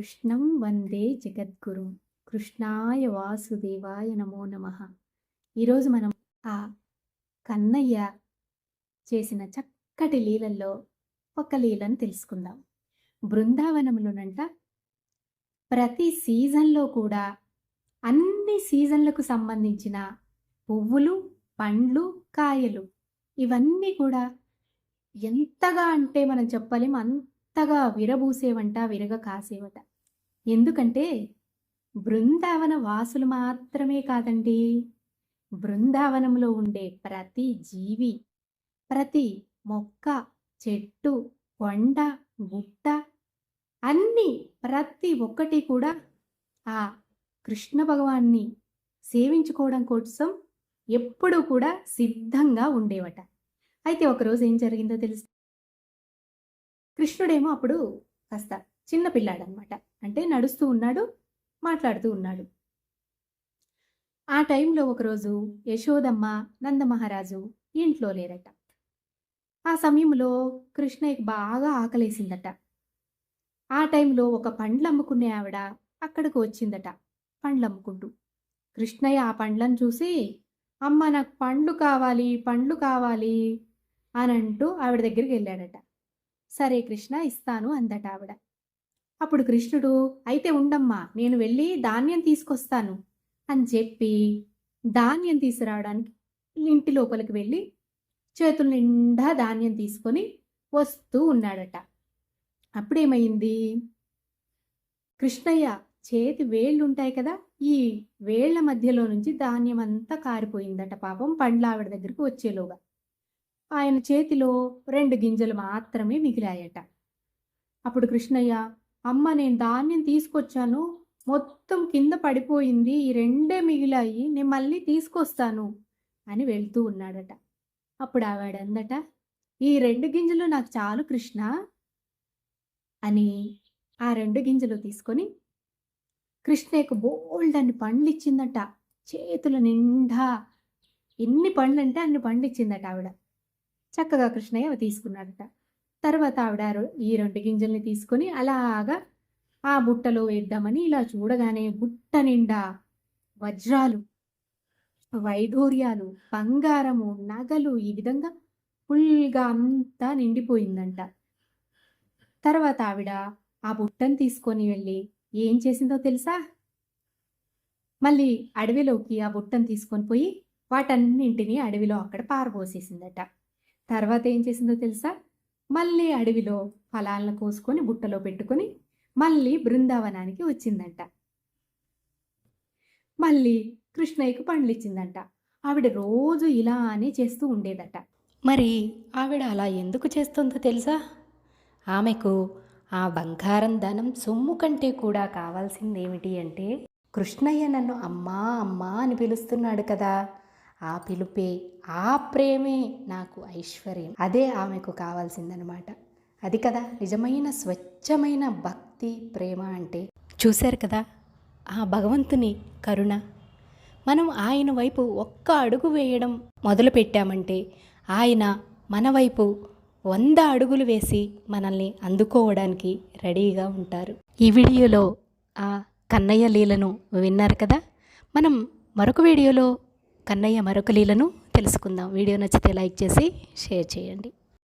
కృష్ణం వందే జగద్గురు. కృష్ణాయ వాసుదేవాయ నమో నమ. ఈరోజు మనం ఆ కన్నయ్య చేసిన చక్కటి లీలల్లో ఒక లీలను తెలుసుకుందాం. బృందావనంలోనంట ప్రతి సీజన్లో కూడా అన్ని సీజన్లకు సంబంధించిన పువ్వులు పండ్లు కాయలు ఇవన్నీ కూడా ఎంతగా అంటే మనం చెప్పలేం అంతగా విరబూసేవంట విరగ కాసేవట. ఎందుకంటే బృందావన వాసులు మాత్రమే కాదండి. బృందావనంలో ఉండే ప్రతి జీవి ప్రతి మొక్క చెట్టు కొండ గుట్ట అన్నీ ప్రతి ఒక్కటి కూడా ఆ కృష్ణ భగవాన్ని సేవించుకోవడం కోసం ఎప్పుడూ కూడా సిద్ధంగా ఉండేవట. అయితే ఒకరోజు ఏం జరిగిందో తెలుసు? కృష్ణుడేమో అప్పుడు కాస్త చిన్న పిల్లాడనమాట అంటే నడుస్తూ ఉన్నాడు మాట్లాడుతూ ఉన్నాడు. ఆ టైంలో ఒకరోజు యశోదమ్మ నందమహారాజు ఇంట్లో లేరట. ఆ సమయంలో కృష్ణయ్యకి బాగా ఆకలేసిందట. ఆ టైంలో ఒక పండ్లు అమ్ముకునే ఆవిడ అక్కడికి వచ్చిందట పండ్లు అమ్ముకుంటూ కృష్ణయ్య ఆ పండ్లను చూసి అమ్మ నాకు పండ్లు కావాలి పండ్లు కావాలి అని అంటూ ఆవిడ దగ్గరికి వెళ్ళాడట. సరే కృష్ణ ఇస్తాను అందట ఆవిడ. అప్పుడు కృష్ణుడు అయితే ఉండమ్మా నేను వెళ్ళి ధాన్యం తీసుకొస్తాను అని చెప్పి ధాన్యం తీసుకురావడానికి ఇంటి లోపలికి వెళ్ళి చేతుల నిండా ధాన్యం తీసుకొని వస్తూ ఉన్నాడట. అప్పుడేమైంది? కృష్ణయ్య చేతి వేళ్ళు ఉంటాయి కదా ఈ వేళ్ళ మధ్యలో నుంచి ధాన్యం అంతా కారిపోయిందట పాపం పండ్లావిడ దగ్గరికి వచ్చేలోగా. ఆయన చేతిలో రెండు గింజలు మాత్రమే మిగిలాయట. అప్పుడు కృష్ణయ్య అమ్మ నేను ధాన్యం తీసుకొచ్చాను. మొత్తం కింద పడిపోయింది. ఈ రెండే మిగిలాయి. నేను మళ్ళీ తీసుకొస్తాను అని వెళ్తూ ఉన్నాడట. అప్పుడు ఆవిడందట ఈ రెండు గింజలు నాకు చాలు కృష్ణ అని ఆ రెండు గింజలు తీసుకొని కృష్ణయ్యకు బోల్డ్ అన్ని పండ్లు ఇచ్చిందట చేతుల నిండా ఎన్ని పండ్లు అంటే అన్ని పండ్లు ఇచ్చిందట ఆవిడ. చక్కగా కృష్ణయ్య అవి తీసుకున్నాడట. తర్వాత ఆవిడ ఈ రెండు గింజల్ని తీసుకొని అలాగా ఆ బుట్టలో వేద్దామని ఇలా చూడగానే బుట్ట నిండా వజ్రాలు వైఢూర్యాలు బంగారము నగలు ఈ విధంగా ఫుల్గా అంతా నిండిపోయిందంట. తర్వాత ఆవిడ ఆ బుట్టను తీసుకొని వెళ్ళి ఏం చేసిందో తెలుసా? మళ్ళీ అడవిలోకి ఆ బుట్టను తీసుకొని పోయి వాటన్నింటినీ అడవిలో అక్కడ పారబోసేసిందట. తర్వాత ఏం చేసిందో తెలుసా? మళ్ళీ అడవిలో ఫలాలను కోసుకొని బుట్టలో పెట్టుకొని మళ్ళీ బృందావనానికి వచ్చిందంట. మళ్ళీ కృష్ణయ్యకు పండ్లు ఇచ్చిందంట. ఆవిడ రోజు ఇలా అని చేస్తూ ఉండేదట. మరి ఆవిడ అలా ఎందుకు చేస్తుందో తెలుసా? ఆమెకు ఆ బంగారం ధనం సొమ్ము కంటే కూడా కావాల్సిందేమిటి అంటే కృష్ణయ్య నన్ను అమ్మా అమ్మా అని పిలుస్తున్నాడు కదా. ఆ పిలుపే ఆ ప్రేమే నాకు ఐశ్వర్యం. అదే ఆమెకు కావాల్సిందనమాట అది కదా నిజమైన స్వచ్ఛమైన భక్తి ప్రేమ అంటే. చూశారు కదా ఆ భగవంతుని కరుణ. మనం ఆయన వైపు ఒక్క అడుగు వేయడం మొదలు పెట్టామంటే ఆయన మన వైపు వంద అడుగులు వేసి మనల్ని అందుకోవడానికి రెడీగా ఉంటారు. ఈ వీడియోలో ఆ కన్నయ్య లీలను విన్నారు కదా? మనం మరొక వీడియోలో కన్నయ్య మరొక లీలను తెలుసుకుందాం. వీడియో నచ్చితే లైక్ చేసి షేర్ చేయండి.